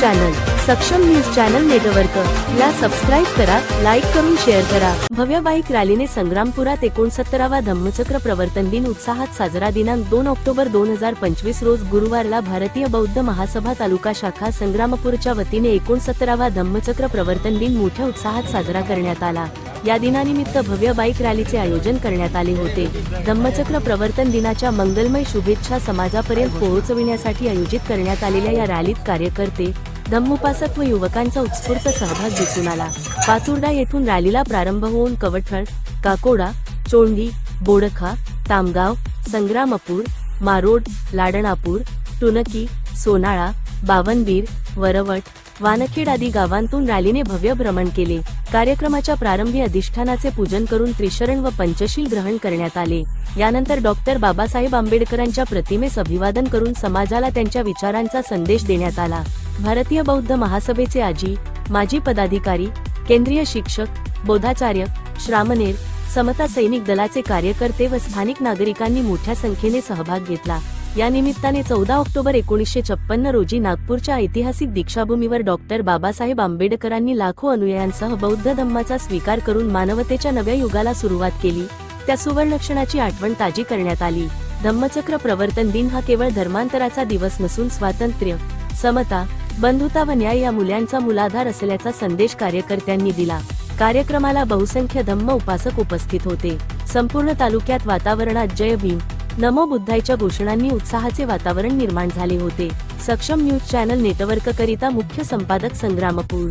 Channel Saksham news channel network ला subscribe करा like करून शेअर करा. भव्य बाईक रॅलीने संग्रामपुरात एकोणसत्तरावा धम्मचक्र प्रवर्तन दिन उत्साहात साजरा दिनांक दोन ऑक्टोबर दोन हजार पंचवीस रोज गुरुवारला भारतीय बौद्ध महासभा तालुका शाखा संग्रामपूरच्या वतीने एकोणसत्तरावा धम्मचक्र प्रवर्तन दिन मोठ्या उत्साहात साजरा करण्यात आला. या दिनानिमित्त भव्य बाईक रॅलीचे आयोजन करण्यात आले होते. धम्मचक्र प्रवर्तन दिनाच्या मंगलमय शुभेच्छा समाजापर्यंत पोहोचविण्यासाठी आयोजित करण्यात आलेल्या या रॅलीत कार्यकर्ते धम्मोपासक व युवकांचा उत्स्फूर्त सहभाग दिसून आला. पातुर्डा येथून रॅलीला प्रारंभ होऊन कवठळ काकोडा चोंडी बोडखा तामगाव संग्रामपूर मारोड लाडणापूर टुनकी सोनाळा बावनबीर वरवट वानखेड आदी गावांतून रॅलीने भव्य भ्रमण केले. कार्यक्रमाच्या प्रारंभी अधिष्ठानाचे पूजन करून त्रिशरण व पंचशील ग्रहण करण्यात आले. यानंतर डॉक्टर बाबासाहेब आंबेडकरांच्या प्रतिमेस अभिवादन करून समाजाला त्यांच्या विचारांचा संदेश देण्यात आला. भारतीय बौद्ध महासभेचे आजी माजी पदाधिकारी केंद्रीय शिक्षक बोधाचार्य श्रामनेर समता सैनिक दलाचे कार्यकर्ते व स्थानिक नागरिकांनी मोठ्या संख्येने सहभाग घेतला. या निमित्ताने चौदा ऑक्टोबर एकोणीसशे छप्पन्न रोजी नागपूरच्या ऐतिहासिक दीक्षाभूमीवर डॉक्टर बाबासाहेब आंबेडकरांनी लाखो अनुयायांसह बौद्ध धम्माचा स्वीकार करून मानवतेच्या नव्या युगाला सुरुवात केली. त्या सुवर्णक्षणाची आठवण ताजी करण्यात आली. धम्मचक्र प्रवर्तन दिन हा केवळ धर्मांतराचा दिवस नसून स्वातंत्र्य समता बंधुता व न्याय या मूल्यांचा मूलाधार असल्याचा संदेश कार्यकर्त्यांनी दिला. कार्यक्रमाला बहुसंख्य धम्म उपासक उपस्थित होते. संपूर्ण तालुक्यात वातावरणात जय भीम नमो बुद्धायच्या घोषणांनी उत्साहाचे वातावरण निर्माण झाले होते. सक्षम न्यूज चॅनल नेटवर्क करिता मुख्य संपादक Sangrampur.